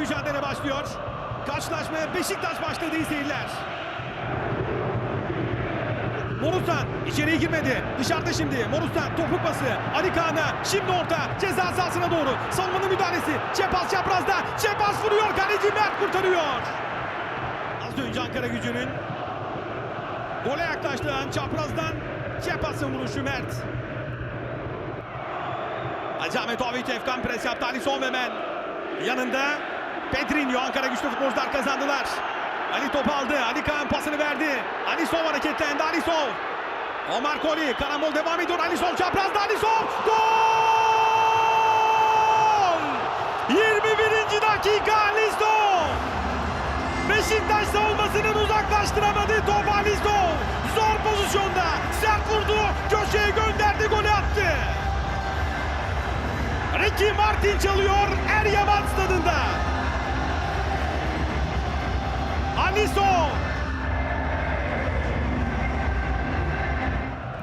Mücadele başlıyor. Karşılaşmaya Beşiktaş başladı iyi seyirler. Morutan içeriye girmedi. Dışarıda şimdi. Morutan topuk pası. Ali Kaan'a şimdi orta. Ceza sahasına doğru. Savunmanın müdahalesi. Çepas çaprazda. Çepas vuruyor. Kaleci Mert kurtarıyor. Az önce Ankara gücünün gole yaklaştığı an çaprazdan Çepas'ın vuruşu Mert. Hacı Ahmet Efkan pres yaptı. Ali Son yanında. Pedrinho Ankara güçlü futbolcular kazandılar. Ali topu aldı. Ali Kaan pasını verdi. Ali Sov hareketlendi. Ali Sov. Omar Koli. Karambol devam ediyor. Ali Sov çaprazda. Ali Sov. Gol! 21. dakika Ali Sov. Beşiktaş savunmasının uzaklaştıramadığı top Ali Sov. Zor pozisyonda. Sert vurdu. Köşeye gönderdi. Golü attı. Ricky Martin çalıyor Eryaman stadında. Alisson.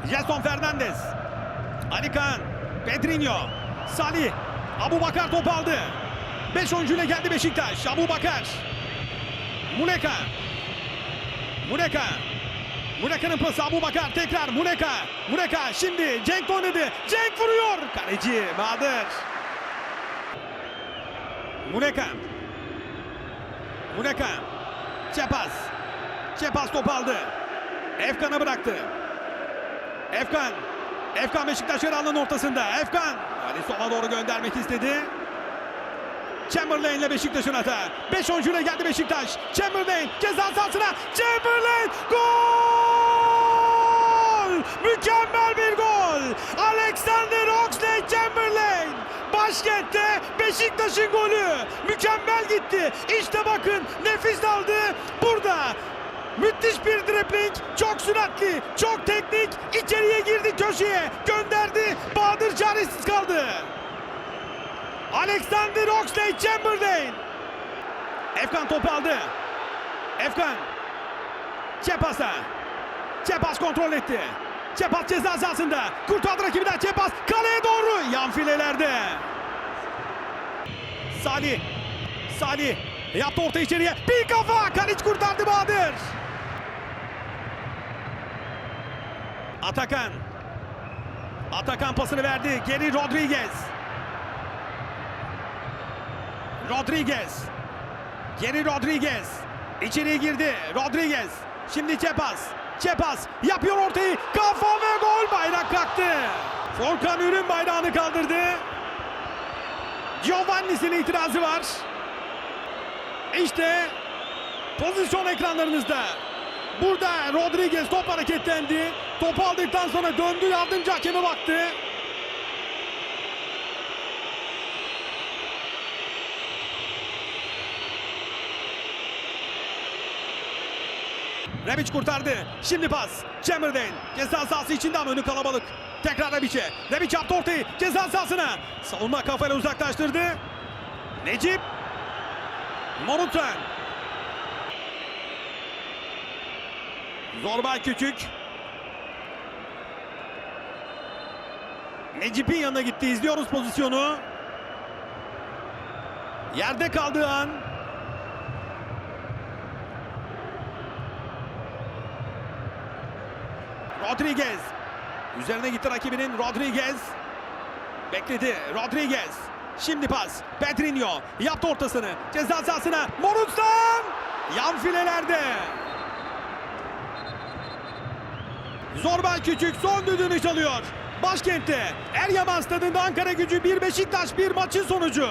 Jason Fernandez. Ali Kaan. Pedrinho. Salih. Abu Bakar topu aldı. 5 oyuncuyla geldi Beşiktaş. Abu Bakar. Muleka. Muleka. Muleka'nın pası Abu Bakar tekrar Muleka. Muleka şimdi Cenk oynadı. Cenk vuruyor. Kaleci Bahadır. Muleka. Muleka. Çepas. Çepas top aldı. Efkan'a bıraktı. Efkan. Efkan Beşiktaş yer alanın ortasında. Efkan. Ali sola doğru göndermek istedi. Chamberlain ile Beşiktaş'ın hata. 5 oyuncuyla geldi Beşiktaş. Chamberlain ceza sahasına. Chamberlain gol! Mükemmel bir gol. Alexander Oxlade-Chamberlain. Başkentte Beşiktaş'ın golü. Mükemmel gitti. İşte bakın nefis aldı. Müthiş bir dribling, çok süratli, çok teknik, içeriye girdi köşeye, gönderdi, Bahadır çaresiz kaldı. Alexander Oxlade-Chamberlain. Efkan topu aldı. Efkan. Çepas'a. Çepas kontrol etti. Çepas ceza sahasında. Kurtardı rakibinden Çepas kaleye doğru. Yan filelerde. Salih. Salih. Yaptı orta içeriye. Bir kafa. Kaliç kurtardı Bahadır. Atakan. Atakan pasını verdi. Geri Rodriguez. Rodriguez. Geri Rodriguez. İçeriye girdi. Rodriguez. Şimdi Çepas. Çepas yapıyor ortayı. Kafa ve gol. Bayrak kalktı. Volkan Ürün bayrağını kaldırdı. Giovanni'sinin itirazı var. İşte pozisyon ekranlarınızda. Burada Rodriguez top hareketlendi. Topu aldıktan sonra döndü yardımcı hakeme baktı. Rebic kurtardı. Şimdi pas. Chamberlain. Ceza sahası içinde ama önü kalabalık. Tekrar Rebic'e. Rebic yaptı ortayı. Ceza sahasına. Savunma kafayla uzaklaştırdı. Necip. Morutan. Zorbay Küçük. Necip'in yanına gitti. İzliyoruz pozisyonu. Yerde kaldığı an Rodriguez. Üzerine gitti rakibinin Rodriguez. Bekledi Rodriguez. Şimdi pas. Pedrinho yaptı ortasını. Ceza sahasına. Morutan. Yan filelerde. Zorbay Küçük son düdüğünü çalıyor. Başkentte Eryaman stadında Ankara gücü bir Beşiktaş bir maçın sonucu.